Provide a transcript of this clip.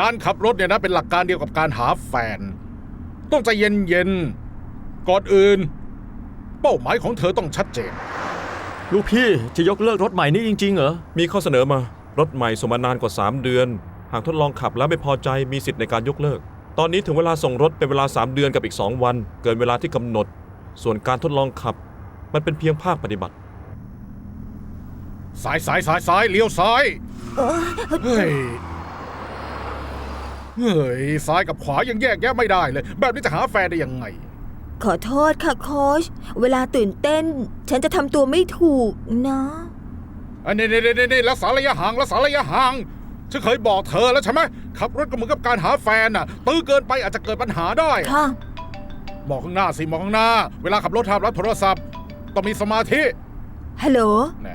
การขับรถเนี่ยนะเป็นหลักการเดียวกับการหาแฟน ต้องใจเย็นๆ ก่อนอื่น เป้าหมายของเธอต้องชัดเจน ลูกพี่จะยกเลิกรถใหม่นี้จริง ๆ เหรอ มีข้อเสนอมา รถใหม่ส่งมานานกว่า 3 เดือน หากทดลองขับแล้วไม่พอใจมีสิทธิ์ในการยกเลิก ตอนนี้ถึงเวลาส่งรถเป็นเวลา 3 เดือนกับอีก 2 วัน เกินเวลาที่กำหนด ส่วนการทดลองขับ มันเป็นเพียงภาคปฏิบัติ สายสายสายสายเลี้ยวซ้ายเฮ้ย เฮ้ยซ้ายกับขวายังแยกแยะไม่ได้เลย แบบนี้จะหาแฟนได้ยังไง ขอโทษค่ะโค้ชเวลาตื่นเต้น ฉันจะทำตัวไม่ถูกนะ อันนี้นี่นี่นี่รักษาระยะห่างรักษาระยะห่างฉันเคยบอกเธอแล้วใช่ไหมขับรถก็เหมือนกับการหาแฟนน่ะ ตื้อเกินไปอาจจะเกิดปัญหาได้ ค่ะ มองข้างหน้าสิมองข้างหน้า เวลาขับรถห้ามรับโทรศัพท์ ต้องมีสมาธิฮัลโหล แน่